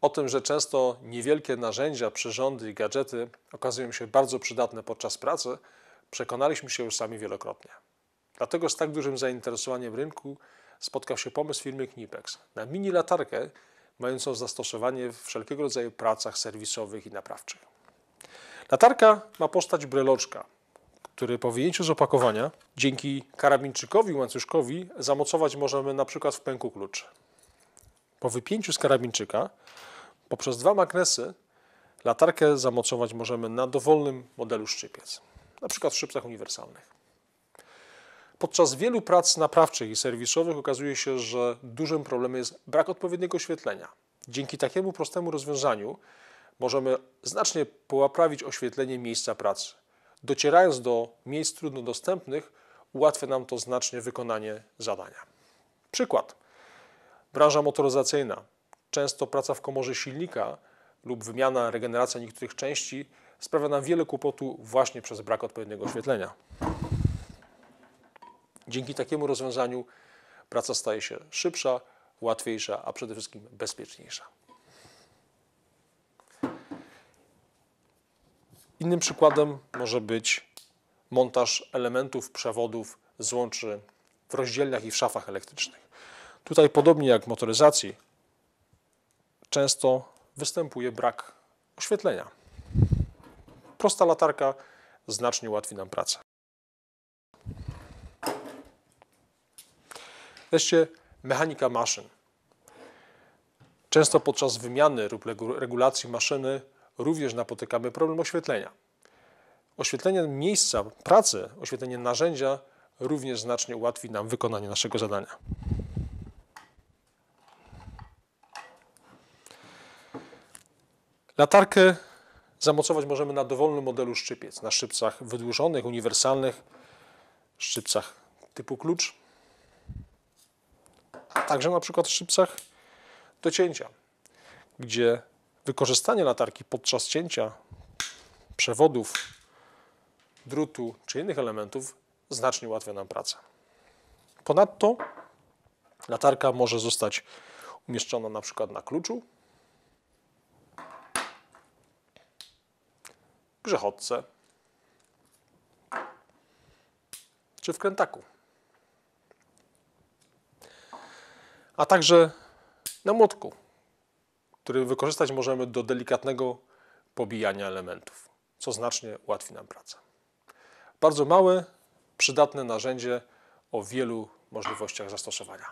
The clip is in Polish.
O tym, że często niewielkie narzędzia, przyrządy i gadżety okazują się bardzo przydatne podczas pracy, przekonaliśmy się już sami wielokrotnie. Dlatego z tak dużym zainteresowaniem rynku spotkał się pomysł firmy Knipex na mini latarkę mającą zastosowanie w wszelkiego rodzaju pracach serwisowych i naprawczych. Latarka ma postać breloczka, który po wyjęciu z opakowania dzięki karabinczykowi łańcuszkowi zamocować możemy na przykład w pęku kluczy. Po wypięciu z karabinczyka poprzez dwa magnesy latarkę zamocować możemy na dowolnym modelu szczypiec, na przykład w szczypcach uniwersalnych. Podczas wielu prac naprawczych i serwisowych okazuje się, że dużym problemem jest brak odpowiedniego oświetlenia. Dzięki takiemu prostemu rozwiązaniu możemy znacznie poprawić oświetlenie miejsca pracy. Docierając do miejsc trudno dostępnych, ułatwia nam to znacznie wykonanie zadania. Przykład. Branża motoryzacyjna. Często praca w komorze silnika lub wymiana, regeneracja niektórych części sprawia nam wiele kłopotu właśnie przez brak odpowiedniego oświetlenia. Dzięki takiemu rozwiązaniu praca staje się szybsza, łatwiejsza, a przede wszystkim bezpieczniejsza. Innym przykładem może być montaż elementów przewodów złączy w rozdzielniach i w szafach elektrycznych. Tutaj, podobnie jak w motoryzacji, często występuje brak oświetlenia. Prosta latarka znacznie ułatwi nam pracę. Wreszcie mechanika maszyn. Często podczas wymiany lub regulacji maszyny również napotykamy problem oświetlenia. Oświetlenie miejsca pracy, oświetlenie narzędzia również znacznie ułatwi nam wykonanie naszego zadania. Latarkę zamocować możemy na dowolnym modelu szczypiec, na szczypcach wydłużonych, uniwersalnych, szczypcach typu klucz, a także na przykład szczypcach do cięcia, gdzie wykorzystanie latarki podczas cięcia przewodów, drutu czy innych elementów znacznie ułatwia nam pracę. Ponadto latarka może zostać umieszczona na przykład na kluczu, grzechotce czy w krętaku. A także na młotku, który wykorzystać możemy do delikatnego pobijania elementów, co znacznie ułatwi nam pracę. Bardzo małe, przydatne narzędzie o wielu możliwościach zastosowania.